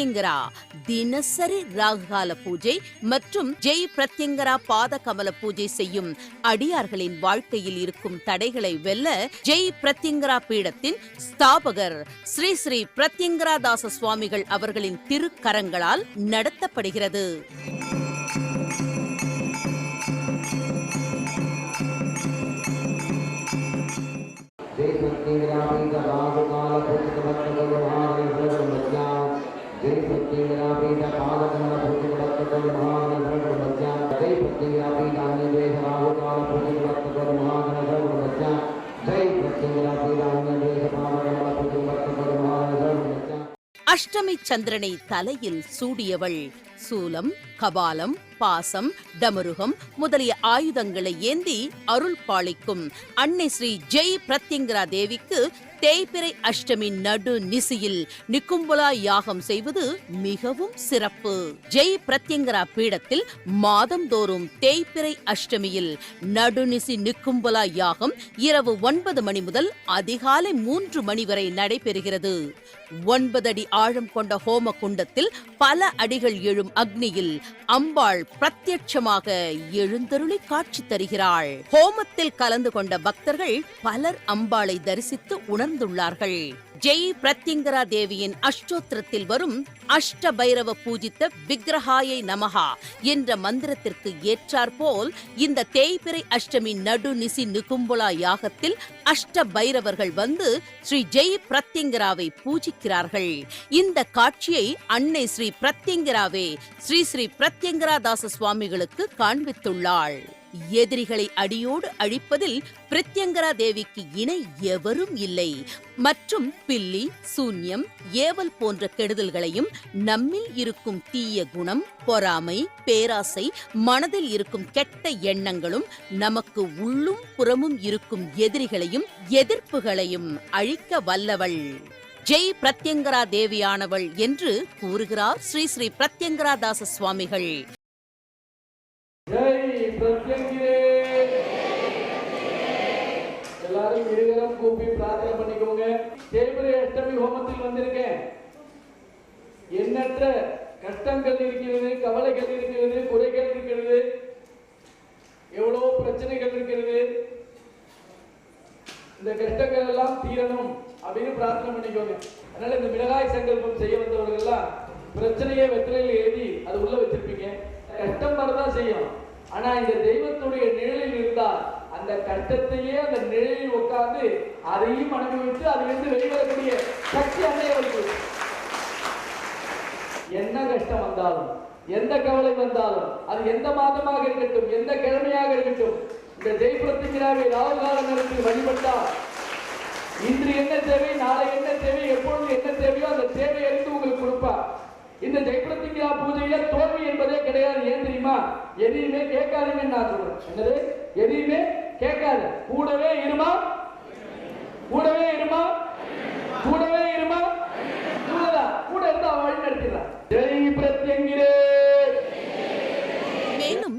பிரத்யங்கரா தினசரி ராகுகால பூஜை மற்றும் ஜெய் பிரத்யங்கரா பாத கமல பூஜை செய்யும் அடியார்களின் வாழ்க்கையில் இருக்கும் தடைகளை வெல்ல ஜெய் பிரத்யங்கரா பீடத்தின் ஸ்தாபகர் ஸ்ரீ ஸ்ரீ பிரத்யங்கரா தாச சுவாமிகள் அவர்களின் திருக்கரங்களால் நடத்தப்படுகிறது. ஜெய் பிரத்யங்கரா அஷ்டமி சந்திரனை தலையில் சூடியவள். சூலம் கபாலம் பாசம் டமருகம் முதலிய ஆயுதங்களை ஏந்தி அருள் பாலிக்கும் அன்னை ஸ்ரீ ஜெய் பிரத்யங்கரா தேவிக்கு தேய்பிறை அஷ்டமி நடு நிசியில் நிக்கும்புலா யாகம் செய்வது மிகவும் சிறப்பு. ஜெய் பிரத்யங்கரா பீடத்தில் மாதந்தோறும் தேய்பிறை அஷ்டமியில் நடுநிசி நிக்கும்புலா யாகம் இரவு ஒன்பது மணி முதல் அதிகாலை மூன்று மணி வரை நடைபெறுகிறது. ஒன்பது அடி ஆழம் கொண்ட ஹோம குண்டத்தில் பல அடிகள் எழும் அக்னியில் அம்பாள் பிரத்யட்சமாக எழுந்தருளி காட்சி தருகிறாள். ஹோமத்தில் கலந்து கொண்ட பக்தர்கள் பலர் அம்பாளை தரிசித்து உணர் கலந்துள்ளார்கள் ஜெய் பிரத்யங்கரா தேவியின் அஷ்டோத்திரத்தில் வரும் அஷ்ட பைரவ பூஜித்த விக்ரஹாயை நமகா என்ற மந்திரத்திற்கு ஏற்றாற்போல் இந்த தேய்பிறை அஷ்டமி நடு நிசி நிகும்புலா யாகத்தில் அஷ்ட பைரவர்கள் வந்து ஸ்ரீ ஜெய் பிரத்யங்கராவை பூஜிக்கிறார்கள். இந்த காட்சியை அன்னை ஸ்ரீ பிரத்யங்கராவே ஸ்ரீ ஸ்ரீ பிரத்யங்கரா தாச சுவாமிகளுக்கு காண்பித்துள்ளாள். எதிரிகளை அடியோடு அழிப்பதில் பிரத்யங்கரா தேவிக்கு இணை எவரும் இல்லை. மற்றும் பில்லி சூன்யம் ஏவல் போன்ற கெடுதல்களையும் நம்மில் இருக்கும் தீய குணம் பொறாமை பேராசை மனதில் இருக்கும் கெட்ட எண்ணங்களும் நமக்கு உள்ளும் புறமும் இருக்கும் எதிரிகளையும் எதிர்ப்புகளையும் அழிக்க வல்லவள். ஜெய் பிரத்யங்கரா தேவியானவள் என்று கூறுகிறார் ஸ்ரீ ஸ்ரீ பிரத்யங்கரா தாச சுவாமிகள் ஜெய் பிரத்யங்கிரே எல்லாரும் இருகரம் கூப்பி பிரார்த்தனை பண்ணிக்கோங்க ரோமத்தில் வந்திருக்கேன். எண்ணற்ற கஷ்டங்கள் இருக்கிறது கவலைகள் இருக்கிறது குறைகள் இருக்கிறது எவ்வளவு பிரச்சனைகள் இருக்கிறது. இந்த கஷ்டங்கள் எல்லாம் தீரணும் அப்படின்னு பிரார்த்தனை பண்ணிக்கோங்க. அதனால இந்த மிளகாய் சங்கல்பம் செய்ய வந்தவர்கள் எல்லாம் பிரச்சனையை வெற்றிலையில் எழுதி அது உள்ள வச்சிருப்பீங்க. கஷ்டம் வரதான் செய்யும். ஆனா இந்த அந்த கஷ்டத்தையே அந்த நிழலில் உட்கார்ந்து அதையும் அனுபவித்து அதிலிருந்து வெளிவரக்கூடிய சக்தி அன்னையவருக்கு என்ன கஷ்டம் வந்தாலும் எந்த கவலை வந்தாலும் அது எந்த மாதமாக இருக்கட்டும் எந்த கிழமையாக இருக்கட்டும் இந்த ஜெயபிரத்திங்கிறாவை ராகுல் கால நேரத்தில் வழிபட்டால் இன்று என்ன தேவை நாளை என்ன தேவை எப்பொழுது என்ன தேவையோ அந்த தேவை எடுத்து உங்களுக்கு கொடுப்பார் இந்த ஜெயபிரத்திங்கா பூஜையில தோல்வி என்பதே கிடையாது. ஏன் தெரியுமா? எதையுமே கேட்காதீங்கன்னு நான் சொல்றேன். என்னது? எதையுமே கேட்காது. கூடவே இருமா? கூடவே இருமா கூடவே இருமா கூடதான் கூட இருந்து அவன் வழி நடத்திடுறான் ஜெய் பிரத்யங்கிரே மேலும்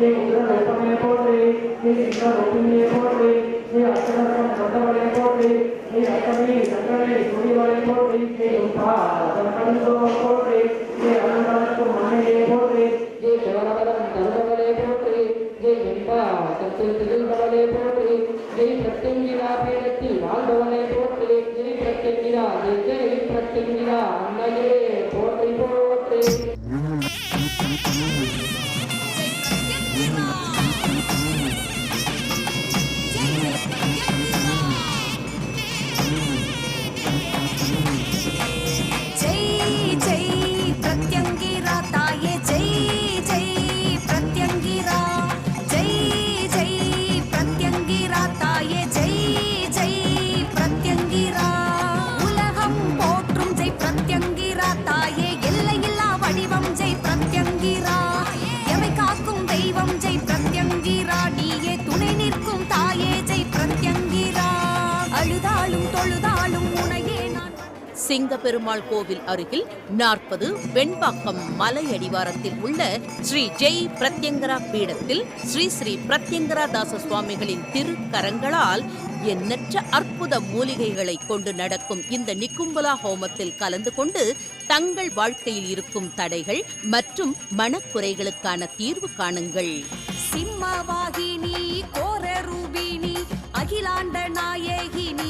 சுவாமிகள் ஸ்ரீ உக்ரவேப்பமே போற்றி ஸ்ரீ சிங்கரூபிணியே போற்றி ஸ்ரீ அஷ்டதர்மம் சொந்தவளே போற்றி ஸ்ரீ அஷ்டமி சங்கரே சுடிவளே போற்றி ஸ்ரீ உப்பா போற்றி ஸ்ரீ அனந்தரக்கும் மண்ணையே போற்றி ஸ்ரீ சிவனவரம் தருணவளே போற்றி ஸ்ரீ வெண்பா சத்து திருவளே போற்றி ஸ்ரீ பிரத்யங்கிரா பீடத்தில் வாழ்பவனை போற்றி ஜெய் பிரத்யங்கிரா ஜெய் பிரத்யங்கிரா அன்னையே போற்றி போற்றி சிங்கப்பெருமாள் கோவில் அருகில் நாற்பது வெண்பாக்கம் மலை அடிவாரத்தில் உள்ள ஸ்ரீ ஜெய் பிரத்யங்கரா பீடத்தில் ஸ்ரீ ஸ்ரீ பிரத்யங்கரா தாச சுவாமிகளின் திருக்கரங்களால் எண்ணற்ற அற்புத மூலிகைகளை கொண்டு நடக்கும் இந்த நிக்கும்பலா ஹோமத்தில் கலந்து கொண்டு தங்கள் வாழ்க்கையில் இருக்கும் தடைகள் மற்றும் மனக்குறைகளுக்கான தீர்வு காணுங்கள். சிம்மவாகினி கோர ரூபினி அகிலாண்ட நாயகினி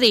ஸ்ரீ